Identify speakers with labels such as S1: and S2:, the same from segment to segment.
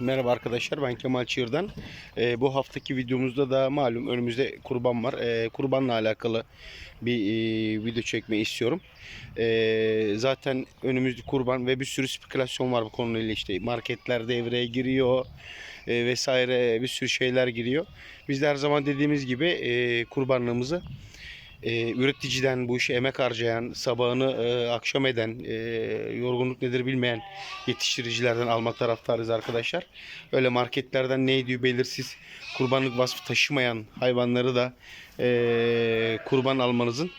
S1: Merhaba arkadaşlar ben Kemal Çığır'dan. Ee, bu haftaki videomuzda da malum önümüzde kurban var. Ee, kurbanla alakalı bir e, video çekmeyi istiyorum. Ee, zaten önümüzde kurban ve bir sürü spekülasyon var bu konuyla işte marketler devreye giriyor e, vesaire bir sürü şeyler giriyor. Biz de her zaman dediğimiz gibi e, kurbanlığımızı e, üreticiden bu işe emek harcayan, sabahını e, akşam eden, e, yorgunluk nedir bilmeyen yetiştiricilerden almak taraftarıyız arkadaşlar. Öyle marketlerden ne ediyor belirsiz kurbanlık vasfı taşımayan hayvanları da e, kurban almanızın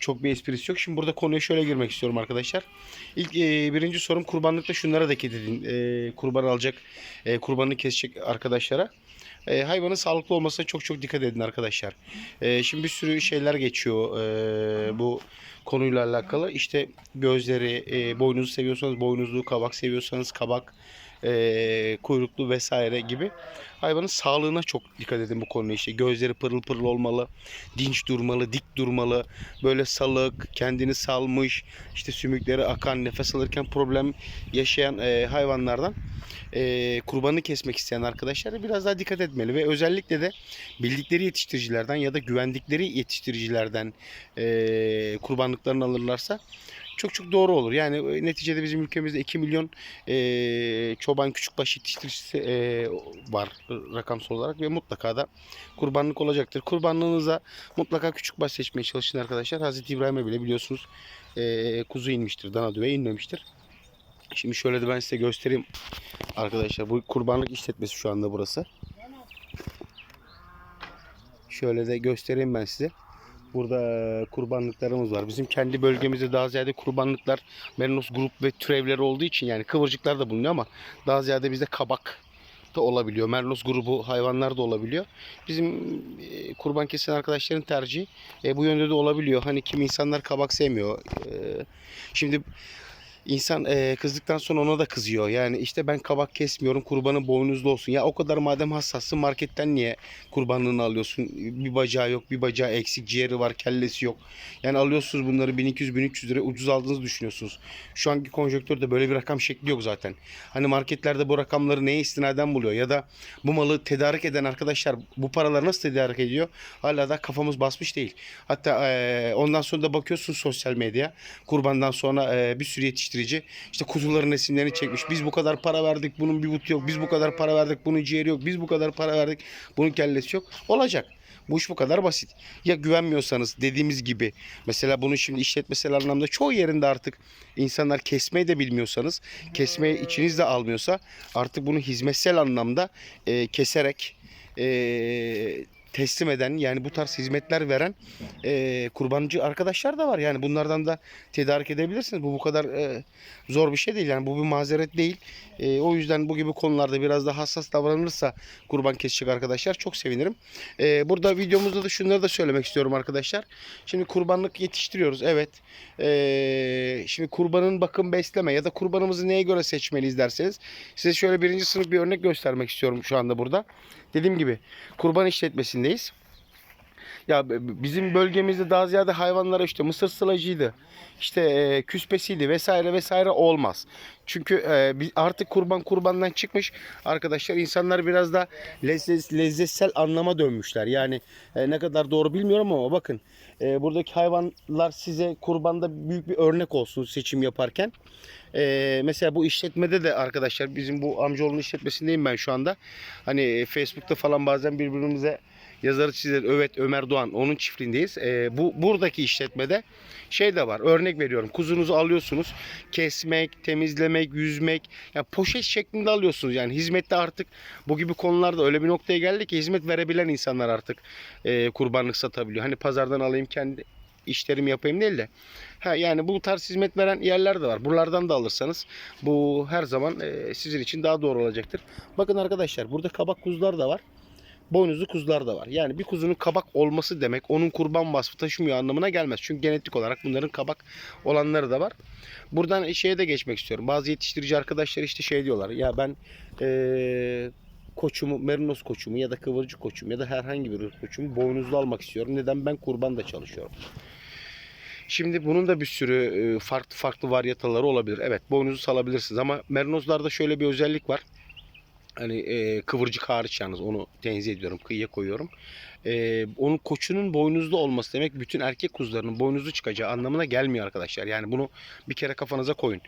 S1: çok bir esprisi yok. Şimdi burada konuya şöyle girmek istiyorum arkadaşlar. İlk e, birinci sorum kurbanlıkta şunlara dikkat edin. E, kurban alacak, e, kurbanını kesecek arkadaşlara. E, hayvanın sağlıklı olmasına çok çok dikkat edin arkadaşlar. E, şimdi bir sürü şeyler geçiyor e, bu konuyla alakalı. İşte gözleri, e, boynuzu seviyorsanız boynuzlu, kabak seviyorsanız kabak, e, kuyruklu vesaire gibi. Hayvanın sağlığına çok dikkat edin bu konuda işte. Gözleri pırıl pırıl olmalı, dinç durmalı, dik durmalı. Böyle salık, kendini salmış, işte sümükleri akan, nefes alırken problem yaşayan e, hayvanlardan e, kurbanı kesmek isteyen arkadaşlar biraz daha dikkat etmeli ve özellikle de bildikleri yetiştiricilerden ya da güvendikleri yetiştiricilerden e, kurbanlıklarını alırlarsa çok çok doğru olur. Yani e, neticede bizim ülkemizde 2 milyon e, çoban küçükbaş yetiştiricisi e, var rakamsal olarak ve mutlaka da kurbanlık olacaktır. Kurbanlığınıza mutlaka küçükbaş seçmeye çalışın arkadaşlar. Hazreti İbrahim'e bile biliyorsunuz e, kuzu inmiştir, dana düve inmemiştir. Şimdi şöyle de ben size göstereyim arkadaşlar. Bu kurbanlık işletmesi şu anda burası. Şöyle de göstereyim ben size. Burada kurbanlıklarımız var. Bizim kendi bölgemizde daha ziyade kurbanlıklar Merinos grup ve türevleri olduğu için yani kıvırcıklar da bulunuyor ama daha ziyade bizde kabak da olabiliyor. Merlos grubu hayvanlar da olabiliyor. Bizim e, kurban kesen arkadaşların tercihi e, bu yönde de olabiliyor. Hani kim insanlar kabak sevmiyor. E, şimdi İnsan eee, kızdıktan sonra ona da kızıyor. Yani işte ben kabak kesmiyorum kurbanın boynuzlu olsun. Ya o kadar madem hassassın marketten niye kurbanlığını alıyorsun? Bir bacağı yok bir bacağı eksik ciğeri var kellesi yok. Yani alıyorsunuz bunları 1200-1300 lira ucuz aldığınızı düşünüyorsunuz. Şu anki konjonktürde böyle bir rakam şekli yok zaten. Hani marketlerde bu rakamları neye istinaden buluyor? Ya da bu malı tedarik eden arkadaşlar bu paraları nasıl tedarik ediyor? Hala da kafamız basmış değil. Hatta eee, ondan sonra da bakıyorsun sosyal medya. Kurbandan sonra eee, bir sürü yetiştirici işte kuzuların resimlerini çekmiş. Biz bu kadar para verdik bunun bir butu yok. Biz bu kadar para verdik bunun ciğeri yok. Biz bu kadar para verdik bunun kellesi yok. Olacak. Bu iş bu kadar basit. Ya güvenmiyorsanız dediğimiz gibi mesela bunu şimdi işletmesel anlamda çoğu yerinde artık insanlar kesmeyi de bilmiyorsanız kesmeyi içiniz de almıyorsa artık bunu hizmetsel anlamda e, keserek e, teslim eden yani bu tarz hizmetler veren e, kurbancı arkadaşlar da var. Yani bunlardan da tedarik edebilirsiniz. Bu bu kadar e, zor bir şey değil. Yani bu bir mazeret değil. E, o yüzden bu gibi konularda biraz daha hassas davranılırsa kurban kesecek arkadaşlar çok sevinirim. E, burada videomuzda da şunları da söylemek istiyorum arkadaşlar. Şimdi kurbanlık yetiştiriyoruz. Evet. E, şimdi kurbanın bakım besleme ya da kurbanımızı neye göre seçmeliyiz derseniz size şöyle birinci sınıf bir örnek göstermek istiyorum şu anda burada. Dediğim gibi kurban işletmesindeyiz. Ya bizim bölgemizde daha ziyade hayvanlara işte mısır sılacıydı. işte e, küspesiydi vesaire vesaire olmaz. Çünkü e, artık kurban kurbandan çıkmış arkadaşlar insanlar biraz da lezzet, lezzetsel anlama dönmüşler. Yani e, ne kadar doğru bilmiyorum ama bakın e, buradaki hayvanlar size kurbanda büyük bir örnek olsun seçim yaparken. E, mesela bu işletmede de arkadaşlar bizim bu amcaoğlunun işletmesindeyim ben şu anda. Hani e, Facebook'ta falan bazen birbirimize yazarı çizer evet Ömer Doğan onun çiftliğindeyiz. Ee, bu buradaki işletmede şey de var. Örnek veriyorum. Kuzunuzu alıyorsunuz. Kesmek, temizlemek, yüzmek. Yani poşet şeklinde alıyorsunuz. Yani hizmette artık bu gibi konularda öyle bir noktaya geldi ki hizmet verebilen insanlar artık e, kurbanlık satabiliyor. Hani pazardan alayım kendi işlerimi yapayım değil de. Ha, yani bu tarz hizmet veren yerler de var. Buralardan da alırsanız bu her zaman e, sizin için daha doğru olacaktır. Bakın arkadaşlar burada kabak kuzular da var boynuzlu kuzular da var. Yani bir kuzunun kabak olması demek onun kurban vasfı taşımıyor anlamına gelmez. Çünkü genetik olarak bunların kabak olanları da var. Buradan şeye de geçmek istiyorum. Bazı yetiştirici arkadaşlar işte şey diyorlar. Ya ben eee koçumu, merinos koçumu ya da kıvırcık koçumu ya da herhangi bir koçumu boynuzlu almak istiyorum. Neden? Ben kurban da çalışıyorum. Şimdi bunun da bir sürü e, farklı farklı varyataları olabilir. Evet boynuzu salabilirsiniz ama merinozlarda şöyle bir özellik var. Hani e, kıvırcık hariç yalnız onu tenzih ediyorum. Kıyıya koyuyorum. E, onun koçunun boynuzlu olması demek bütün erkek kuzularının boynuzlu çıkacağı anlamına gelmiyor arkadaşlar. Yani bunu bir kere kafanıza koyun.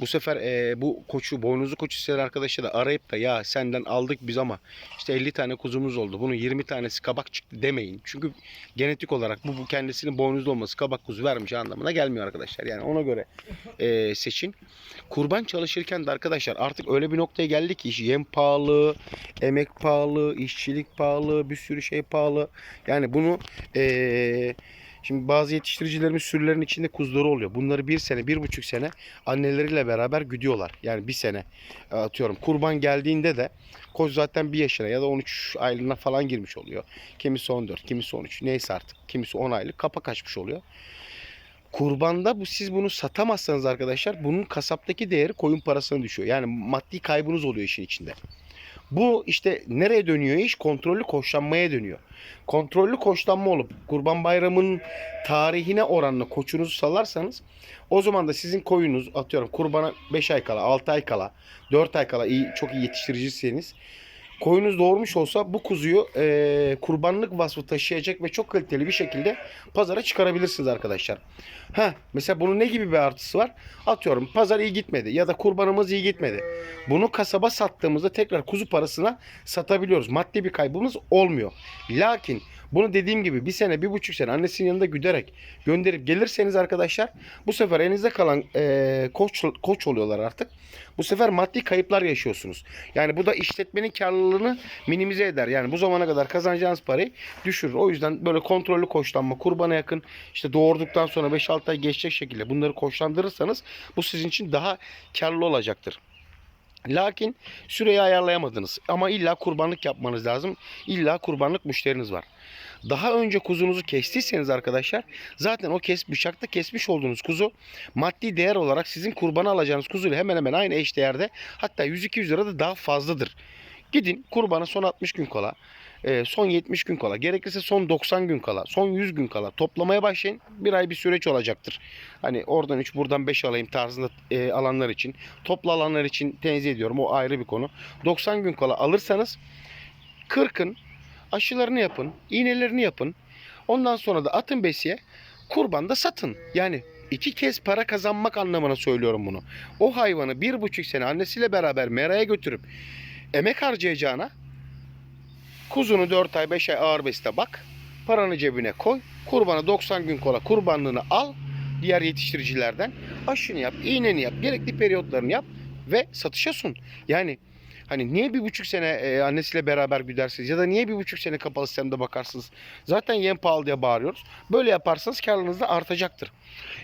S1: Bu sefer e, bu koçu boynuzlu koçu isteyen arkadaşlar da arayıp da ya senden aldık biz ama işte 50 tane kuzumuz oldu. Bunun 20 tanesi kabak çıktı demeyin. Çünkü genetik olarak bu, bu kendisinin boynuzlu olması kabak kuzu vermiş anlamına gelmiyor arkadaşlar. Yani ona göre e, seçin. Kurban çalışırken de arkadaşlar artık öyle bir noktaya geldik ki yem pahalı, emek pahalı, işçilik pahalı, bir sürü şey pahalı. Yani bunu eee, şimdi bazı yetiştiricilerimiz sürülerin içinde kuzuları oluyor. Bunları bir sene, bir buçuk sene anneleriyle beraber güdüyorlar. Yani bir sene atıyorum. Kurban geldiğinde de koz zaten bir yaşına ya da 13 aylığına falan girmiş oluyor. Kimisi 14, kimisi 13 neyse artık. Kimisi 10 aylık kapak açmış oluyor. Kurbanda bu siz bunu satamazsanız arkadaşlar bunun kasaptaki değeri koyun parasına düşüyor. Yani maddi kaybınız oluyor işin içinde. Bu işte nereye dönüyor iş? Kontrollü koçlanmaya dönüyor. Kontrollü koçlanma olup Kurban Bayramı'nın tarihine oranla koçunuzu salarsanız o zaman da sizin koyunuz atıyorum kurbana 5 ay kala, 6 ay kala, 4 ay kala iyi, çok iyi yetiştiriciyseniz koyunuz doğurmuş olsa bu kuzuyu eee, kurbanlık vasfı taşıyacak ve çok kaliteli bir şekilde pazara çıkarabilirsiniz arkadaşlar. Ha mesela bunun ne gibi bir artısı var? Atıyorum pazar iyi gitmedi ya da kurbanımız iyi gitmedi. Bunu kasaba sattığımızda tekrar kuzu parasına satabiliyoruz. Maddi bir kaybımız olmuyor. Lakin bunu dediğim gibi bir sene, bir buçuk sene annesinin yanında güderek gönderip gelirseniz arkadaşlar bu sefer elinizde kalan eee, koç, koç oluyorlar artık. Bu sefer maddi kayıplar yaşıyorsunuz. Yani bu da işletmenin karlılığını minimize eder. Yani bu zamana kadar kazanacağınız parayı düşürür. O yüzden böyle kontrollü koçlanma, kurbana yakın işte doğurduktan sonra 5-6 ay geçecek şekilde bunları koçlandırırsanız bu sizin için daha karlı olacaktır. Lakin süreyi ayarlayamadınız. Ama illa kurbanlık yapmanız lazım. İlla kurbanlık müşteriniz var. Daha önce kuzunuzu kestiyseniz arkadaşlar zaten o kes bıçakta kesmiş olduğunuz kuzu maddi değer olarak sizin kurbana alacağınız kuzuyla hemen hemen aynı eş değerde hatta 100-200 lira da daha fazladır. Gidin kurbana son 60 gün kala, e, son 70 gün kala, gerekirse son 90 gün kala, son 100 gün kala toplamaya başlayın. Bir ay bir süreç olacaktır. Hani oradan 3 buradan 5 alayım tarzında e, alanlar için. Toplu alanlar için tenzih ediyorum. O ayrı bir konu. 90 gün kala alırsanız 40'ın aşılarını yapın, iğnelerini yapın. Ondan sonra da atın besiye, kurbanda satın. Yani iki kez para kazanmak anlamına söylüyorum bunu. O hayvanı bir buçuk sene annesiyle beraber meraya götürüp emek harcayacağına kuzunu 4 ay 5 ay ağır besle bak. Paranı cebine koy. Kurbanı 90 gün kola kurbanlığını al. Diğer yetiştiricilerden aşını yap, iğneni yap, gerekli periyotlarını yap ve satışa sun. Yani hani niye bir buçuk sene e, annesiyle beraber güdersiniz ya da niye bir buçuk sene kapalı sistemde bakarsınız. Zaten yem pahalı diye bağırıyoruz. Böyle yaparsanız karlılığınız da artacaktır.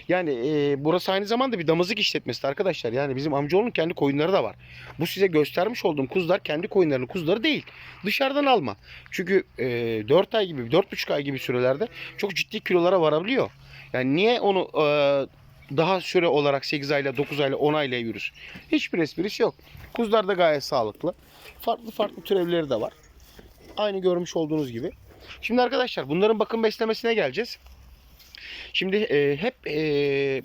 S1: Yani e, burası aynı zamanda bir damızlık işletmesi arkadaşlar. Yani bizim amcaoğlunun kendi koyunları da var. Bu size göstermiş olduğum kuzular kendi koyunlarının kuzuları değil. Dışarıdan alma. Çünkü e, 4 ay gibi, 4,5 ay gibi sürelerde çok ciddi kilolara varabiliyor. Yani niye onu e, daha süre olarak 8 ayla, 9 ayla, 10 ayla yürür? Hiçbir esprisi yok. Kuzular da gayet sağlıklı. Farklı farklı türevleri de var. Aynı görmüş olduğunuz gibi. Şimdi arkadaşlar bunların bakım beslemesine geleceğiz. Şimdi e, hep e,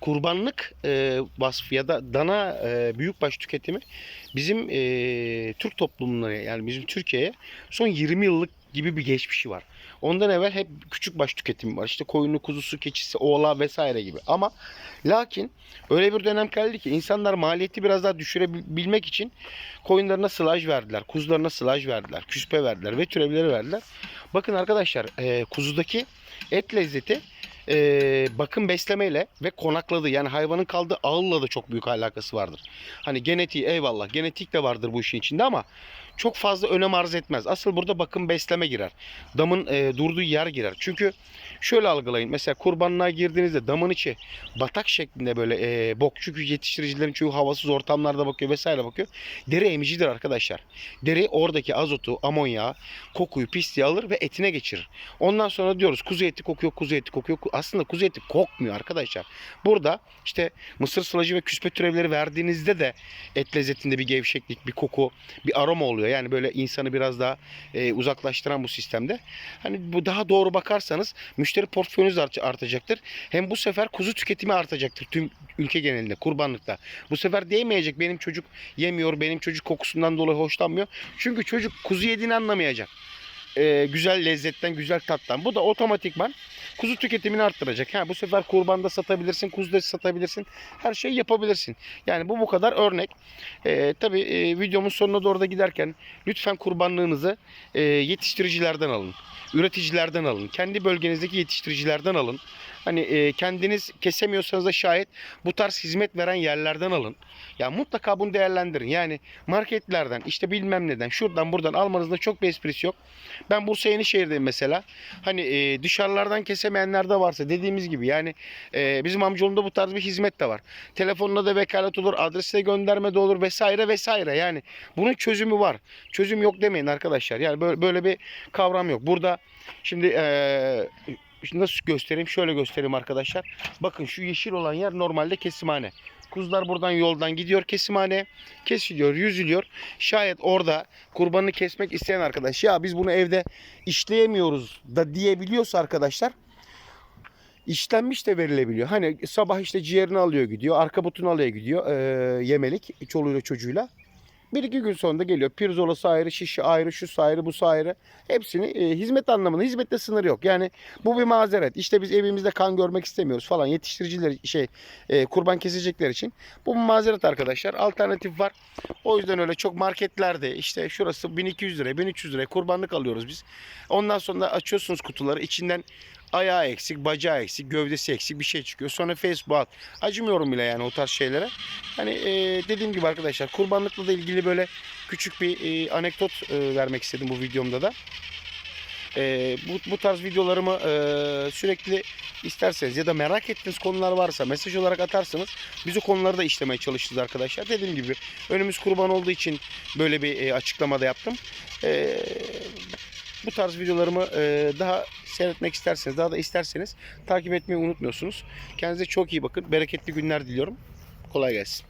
S1: kurbanlık e, vasfı ya da dana e, büyükbaş tüketimi bizim e, Türk toplumuna yani bizim Türkiye'ye son 20 yıllık gibi bir geçmişi var. Ondan evvel hep küçük baş tüketimi var. İşte koyunu, kuzusu, keçisi, oğlağı vesaire gibi. Ama lakin öyle bir dönem geldi ki insanlar maliyeti biraz daha düşürebilmek için koyunlarına sılaj verdiler. Kuzularına sılaj verdiler. Küspe verdiler ve türevleri verdiler. Bakın arkadaşlar e, kuzudaki et lezzeti e, bakım beslemeyle ve konakladığı yani hayvanın kaldığı ağılla da çok büyük alakası vardır. Hani genetiği eyvallah genetik de vardır bu işin içinde ama çok fazla önem arz etmez. Asıl burada bakım besleme girer. Damın e, durduğu yer girer. Çünkü şöyle algılayın. Mesela kurbanlığa girdiğinizde damın içi batak şeklinde böyle e, bok. Çünkü yetiştiricilerin çoğu havasız ortamlarda bakıyor vesaire bakıyor. Deri emicidir arkadaşlar. Deri oradaki azotu, amonyağı, kokuyu, pisliği alır ve etine geçirir. Ondan sonra diyoruz kuzu eti kokuyor, kuzu eti kokuyor. Aslında kuzu eti kokmuyor arkadaşlar. Burada işte mısır sılacı ve küspe türevleri verdiğinizde de et lezzetinde bir gevşeklik, bir koku, bir aroma oluyor. Yani böyle insanı biraz daha e, uzaklaştıran bu sistemde. Hani bu daha doğru bakarsanız müşteri portföyünüz art- artacaktır. Hem bu sefer kuzu tüketimi artacaktır tüm ülke genelinde kurbanlıkta. Bu sefer diyemeyecek benim çocuk yemiyor, benim çocuk kokusundan dolayı hoşlanmıyor. Çünkü çocuk kuzu yediğini anlamayacak. Ee, güzel lezzetten, güzel tattan. Bu da otomatikman kuzu tüketimini arttıracak. Ha, bu sefer kurbanda satabilirsin, kuzu da satabilirsin. Her şeyi yapabilirsin. Yani bu bu kadar örnek. Ee, tabii e, videomun sonuna doğru da giderken lütfen kurbanlığınızı e, yetiştiricilerden alın. Üreticilerden alın. Kendi bölgenizdeki yetiştiricilerden alın. Hani e, kendiniz kesemiyorsanız da şayet bu tarz hizmet veren yerlerden alın. Ya mutlaka bunu değerlendirin. Yani marketlerden işte bilmem neden şuradan buradan almanızda çok bir esprisi yok. Ben Bursa Yenişehir'deyim mesela. Hani e, dışarılardan kesemeyenler de varsa dediğimiz gibi yani e, bizim amcaoğlunda bu tarz bir hizmet de var. Telefonla da vekalet olur, adresle gönderme de olur vesaire vesaire. Yani bunun çözümü var. Çözüm yok demeyin arkadaşlar. Yani böyle, böyle bir kavram yok. Burada şimdi e, şimdi nasıl göstereyim? Şöyle göstereyim arkadaşlar. Bakın şu yeşil olan yer normalde kesimhane. Kuzular buradan yoldan gidiyor kesimhane. Kesiliyor, yüzülüyor. Şayet orada kurbanını kesmek isteyen arkadaş ya biz bunu evde işleyemiyoruz da diyebiliyorsa arkadaşlar işlenmiş de verilebiliyor. Hani sabah işte ciğerini alıyor gidiyor. Arka butunu alıyor gidiyor. Ee, yemelik çoluğuyla çocuğuyla. Bir iki gün sonra geliyor. Pirzolası ayrı, şişi ayrı, şu ayrı, bu ayrı. Hepsini e, hizmet anlamında. Hizmette sınır yok. Yani bu bir mazeret. İşte biz evimizde kan görmek istemiyoruz falan. Yetiştiriciler şey e, kurban kesecekler için. Bu mazeret arkadaşlar. Alternatif var. O yüzden öyle çok marketlerde işte şurası 1200 liraya, 1300 liraya kurbanlık alıyoruz biz. Ondan sonra açıyorsunuz kutuları. içinden ayağı eksik, bacağı eksik, gövdesi eksik bir şey çıkıyor. Sonra Facebook at. Acımıyorum bile yani o tarz şeylere. Hani e, dediğim gibi arkadaşlar kurbanlıkla da ilgili böyle küçük bir e, anekdot e, vermek istedim bu videomda da. E, bu, bu tarz videolarımı e, sürekli isterseniz ya da merak ettiğiniz konular varsa mesaj olarak atarsanız biz o konuları da işlemeye çalışacağız arkadaşlar. Dediğim gibi önümüz kurban olduğu için böyle bir e, açıklamada yaptım. E, bu tarz videolarımı e, daha seyretmek isterseniz, daha da isterseniz takip etmeyi unutmuyorsunuz. Kendinize çok iyi bakın. Bereketli günler diliyorum. Kolay gelsin.